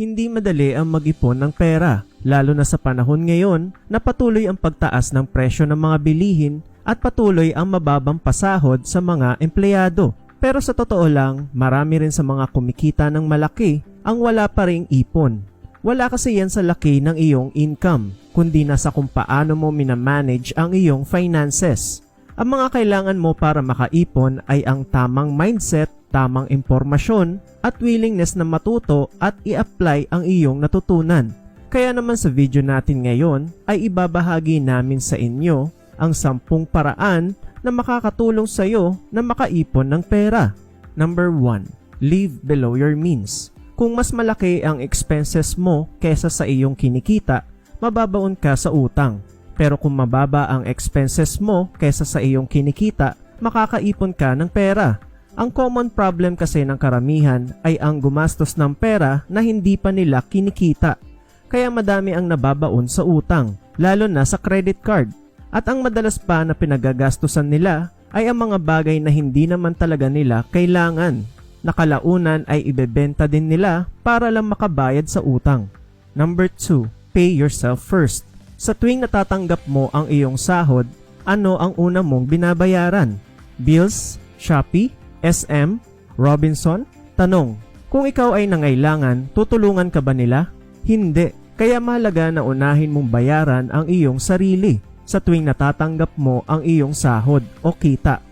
Hindi madali ang mag-ipon ng pera, lalo na sa panahon ngayon na patuloy ang pagtaas ng presyo ng mga bilihin at patuloy ang mababang pasahod sa mga empleyado. Pero sa totoo lang, marami rin sa mga kumikita ng malaki ang wala pa ring ipon. Wala kasi yan sa laki ng iyong income, kundi nasa kung paano mo minamanage ang iyong finances. Ang mga kailangan mo para makaipon ay ang tamang mindset, tamang impormasyon, at willingness na matuto at i-apply ang iyong natutunan. Kaya naman sa video natin ngayon ay ibabahagi namin sa inyo ang sampung paraan na makakatulong sa iyo na makaipon ng pera. Number 1. Live below your means. Kung mas malaki ang expenses mo kesa sa iyong kinikita, mababaon ka sa utang. Pero kung mababa ang expenses mo kesa sa iyong kinikita, makakaipon ka ng pera. Ang common problem kasi ng karamihan ay ang gumastos ng pera na hindi pa nila kinikita. Kaya madami ang nababaon sa utang, lalo na sa credit card. At ang madalas pa na pinagagastusan nila ay ang mga bagay na hindi naman talaga nila kailangan. Nakalaunan ay ibebenta din nila para lang makabayad sa utang. Number 2. Pay yourself first. Sa tuwing natatanggap mo ang iyong sahod, ano ang una mong binabayaran? Bills? Shopee? SM? Robinson? Tanong, kung ikaw ay nangailangan, tutulungan ka ba nila? Hindi. Kaya mahalaga na unahin mong bayaran ang iyong sarili sa tuwing natatanggap mo ang iyong sahod o kita.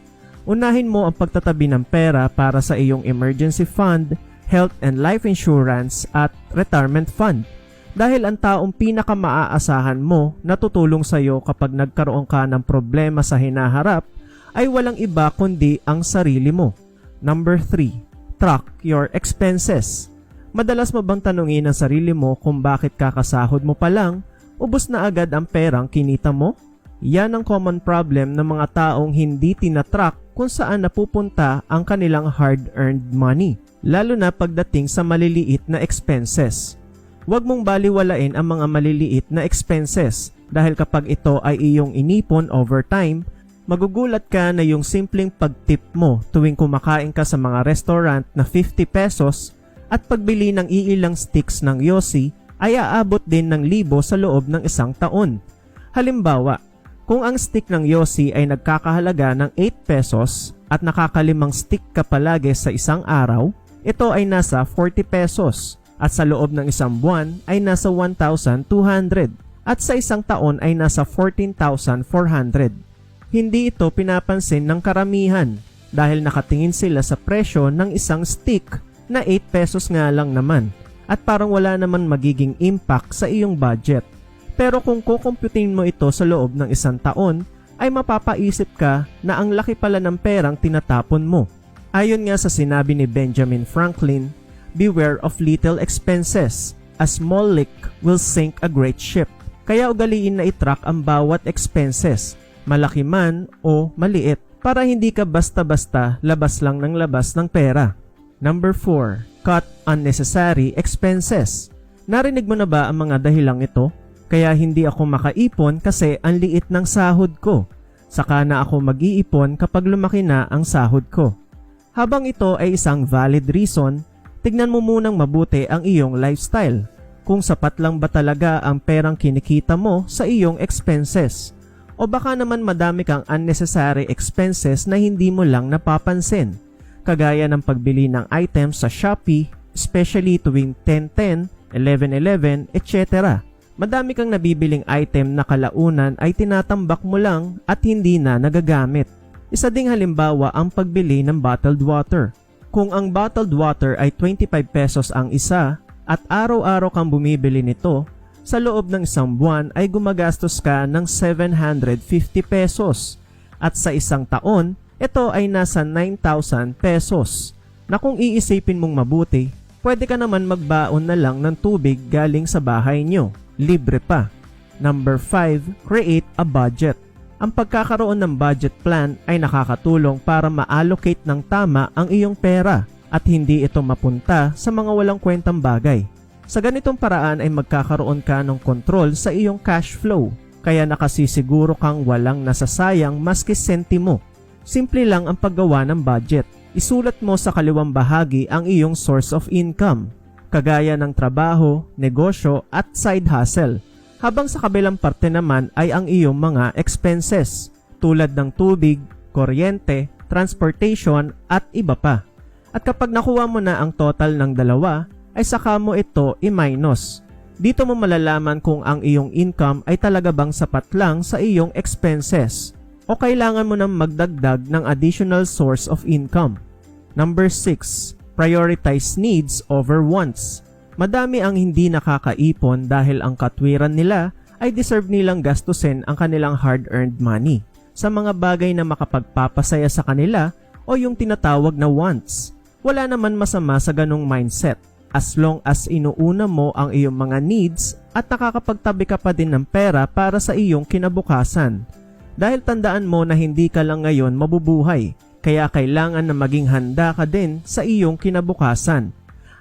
Unahin mo ang pagtatabi ng pera para sa iyong emergency fund, health and life insurance at retirement fund. Dahil ang taong pinakamaaasahan mo na tutulong sa iyo kapag nagkaroon ka ng problema sa hinaharap ay walang iba kundi ang sarili mo. Number 3. Track your expenses. Madalas mo bang tanungin ang sarili mo kung bakit kakasahod mo pa lang, ubos na agad ang perang kinita mo? Yan ang common problem ng mga taong hindi tinatrack kung saan napupunta ang kanilang hard-earned money, lalo na pagdating sa maliliit na expenses. Huwag mong baliwalain ang mga maliliit na expenses dahil kapag ito ay iyong inipon over time, magugulat ka na yung simpleng pagtip mo tuwing kumakain ka sa mga restaurant na 50 pesos at pagbili ng iilang sticks ng yosi ay aabot din ng libo sa loob ng isang taon. Halimbawa, kung ang stick ng yosi ay nagkakahalaga ng 8 pesos at nakakalimang stick ka palagi sa isang araw, ito ay nasa 40 pesos at sa loob ng isang buwan ay nasa 1,200 at sa isang taon ay nasa 14,400. Hindi ito pinapansin ng karamihan dahil nakatingin sila sa presyo ng isang stick na 8 pesos nga lang naman at parang wala naman magiging impact sa iyong budget. Pero kung kukumputin mo ito sa loob ng isang taon, ay mapapaisip ka na ang laki pala ng perang tinatapon mo. Ayon nga sa sinabi ni Benjamin Franklin, Beware of little expenses. A small leak will sink a great ship. Kaya ugaliin na itrack ang bawat expenses, malaki man o maliit, para hindi ka basta-basta labas lang ng labas ng pera. Number 4. Cut unnecessary expenses. Narinig mo na ba ang mga dahilang ito? Kaya hindi ako makaipon kasi ang liit ng sahod ko. Saka na ako mag-iipon kapag lumaki na ang sahod ko. Habang ito ay isang valid reason, tignan mo munang mabuti ang iyong lifestyle. Kung sapat lang ba talaga ang perang kinikita mo sa iyong expenses. O baka naman madami kang unnecessary expenses na hindi mo lang napapansin kagaya ng pagbili ng items sa Shopee, especially tuwing 10.10, 11.11, etc. Madami kang nabibiling item na kalaunan ay tinatambak mo lang at hindi na nagagamit. Isa ding halimbawa ang pagbili ng bottled water. Kung ang bottled water ay 25 pesos ang isa at araw-araw kang bumibili nito, sa loob ng isang buwan ay gumagastos ka ng 750 pesos at sa isang taon ito ay nasa 9,000 pesos na kung iisipin mong mabuti, pwede ka naman magbaon na lang ng tubig galing sa bahay nyo. Libre pa. Number 5, create a budget. Ang pagkakaroon ng budget plan ay nakakatulong para ma-allocate ng tama ang iyong pera at hindi ito mapunta sa mga walang kwentang bagay. Sa ganitong paraan ay magkakaroon ka ng kontrol sa iyong cash flow kaya nakasisiguro kang walang nasasayang maski sentimo Simple lang ang paggawa ng budget. Isulat mo sa kaliwang bahagi ang iyong source of income. kagaya ng trabaho, negosyo at side hustle. Habang sa kabilang parte naman ay ang iyong mga expenses tulad ng tubig, kuryente, transportation at iba pa. At kapag nakuha mo na ang total ng dalawa, ay saka mo ito i-minus. Dito mo malalaman kung ang iyong income ay talaga bang sapat lang sa iyong expenses o kailangan mo nang magdagdag ng additional source of income. Number 6. Prioritize needs over wants. Madami ang hindi nakakaipon dahil ang katwiran nila ay deserve nilang gastusin ang kanilang hard-earned money sa mga bagay na makapagpapasaya sa kanila o yung tinatawag na wants. Wala naman masama sa ganong mindset as long as inuuna mo ang iyong mga needs at nakakapagtabi ka pa din ng pera para sa iyong kinabukasan. Dahil tandaan mo na hindi ka lang ngayon mabubuhay, kaya kailangan na maging handa ka din sa iyong kinabukasan.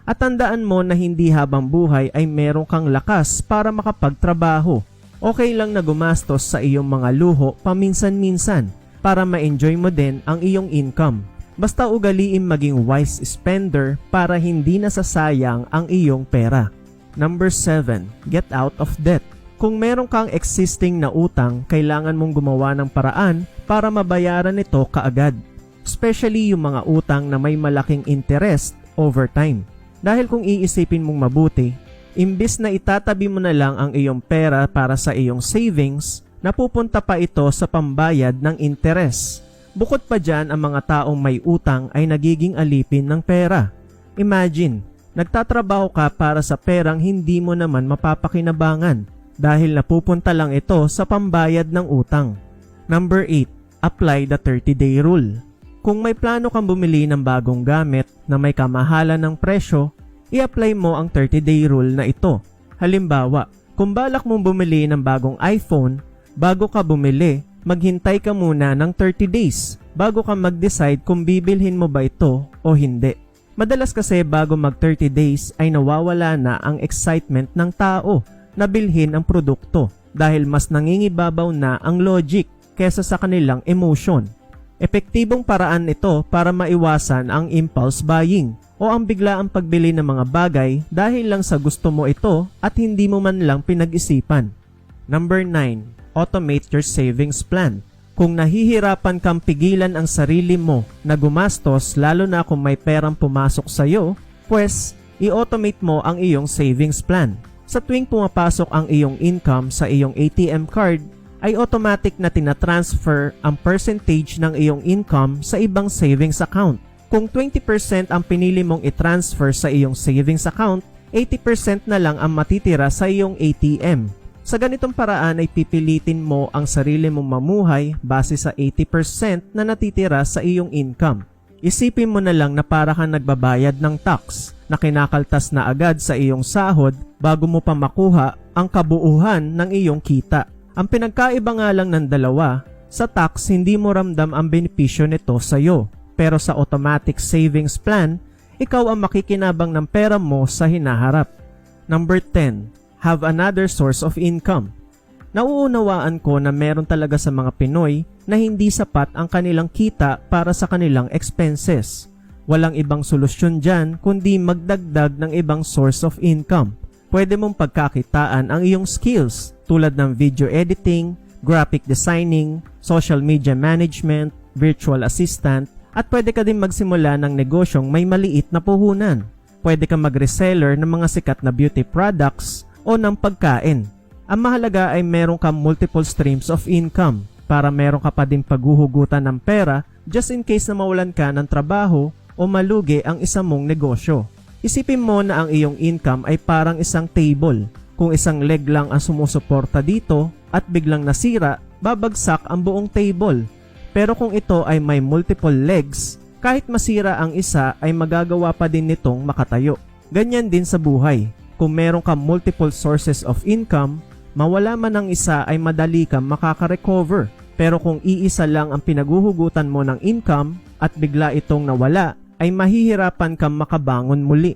At tandaan mo na hindi habang buhay ay meron kang lakas para makapagtrabaho. Okay lang na gumastos sa iyong mga luho paminsan-minsan para ma-enjoy mo din ang iyong income. Basta ugaliin maging wise spender para hindi nasasayang ang iyong pera. Number 7. Get out of debt. Kung meron kang existing na utang, kailangan mong gumawa ng paraan para mabayaran ito kaagad. Especially yung mga utang na may malaking interest over time. Dahil kung iisipin mong mabuti, imbis na itatabi mo na lang ang iyong pera para sa iyong savings, napupunta pa ito sa pambayad ng interes. Bukod pa dyan, ang mga taong may utang ay nagiging alipin ng pera. Imagine, nagtatrabaho ka para sa perang hindi mo naman mapapakinabangan dahil napupunta lang ito sa pambayad ng utang. Number 8. Apply the 30-day rule. Kung may plano kang bumili ng bagong gamit na may kamahalan ng presyo, i-apply mo ang 30-day rule na ito. Halimbawa, kung balak mong bumili ng bagong iPhone, bago ka bumili, maghintay ka muna ng 30 days bago ka mag-decide kung bibilhin mo ba ito o hindi. Madalas kasi bago mag 30 days ay nawawala na ang excitement ng tao na bilhin ang produkto dahil mas nangingibabaw na ang logic kesa sa kanilang emotion. Epektibong paraan ito para maiwasan ang impulse buying o ang biglaang pagbili ng mga bagay dahil lang sa gusto mo ito at hindi mo man lang pinag-isipan. Number 9 automate your savings plan. Kung nahihirapan kang pigilan ang sarili mo na gumastos lalo na kung may perang pumasok sa iyo, pues i-automate mo ang iyong savings plan. Sa tuwing pumapasok ang iyong income sa iyong ATM card, ay automatic na tinatransfer ang percentage ng iyong income sa ibang savings account. Kung 20% ang pinili mong i-transfer sa iyong savings account, 80% na lang ang matitira sa iyong ATM. Sa ganitong paraan ay pipilitin mo ang sarili mong mamuhay base sa 80% na natitira sa iyong income. Isipin mo na lang na para kang nagbabayad ng tax na kinakaltas na agad sa iyong sahod bago mo pa makuha ang kabuuhan ng iyong kita. Ang pinagkaiba nga lang ng dalawa, sa tax hindi mo ramdam ang benepisyo nito sa iyo. Pero sa automatic savings plan, ikaw ang makikinabang ng pera mo sa hinaharap. Number 10 have another source of income. Nauunawaan ko na meron talaga sa mga Pinoy na hindi sapat ang kanilang kita para sa kanilang expenses. Walang ibang solusyon dyan kundi magdagdag ng ibang source of income. Pwede mong pagkakitaan ang iyong skills tulad ng video editing, graphic designing, social media management, virtual assistant, at pwede ka din magsimula ng negosyong may maliit na puhunan. Pwede ka mag-reseller ng mga sikat na beauty products o ng pagkain. Ang mahalaga ay meron ka multiple streams of income para meron ka pa din paghuhugutan ng pera just in case na mawalan ka ng trabaho o malugi ang isang mong negosyo. Isipin mo na ang iyong income ay parang isang table. Kung isang leg lang ang sumusuporta dito at biglang nasira, babagsak ang buong table. Pero kung ito ay may multiple legs, kahit masira ang isa ay magagawa pa din nitong makatayo. Ganyan din sa buhay. Kung meron ka multiple sources of income, mawala man ang isa ay madali kang makaka-recover. Pero kung iisa lang ang pinaguhugutan mo ng income at bigla itong nawala, ay mahihirapan kang makabangon muli.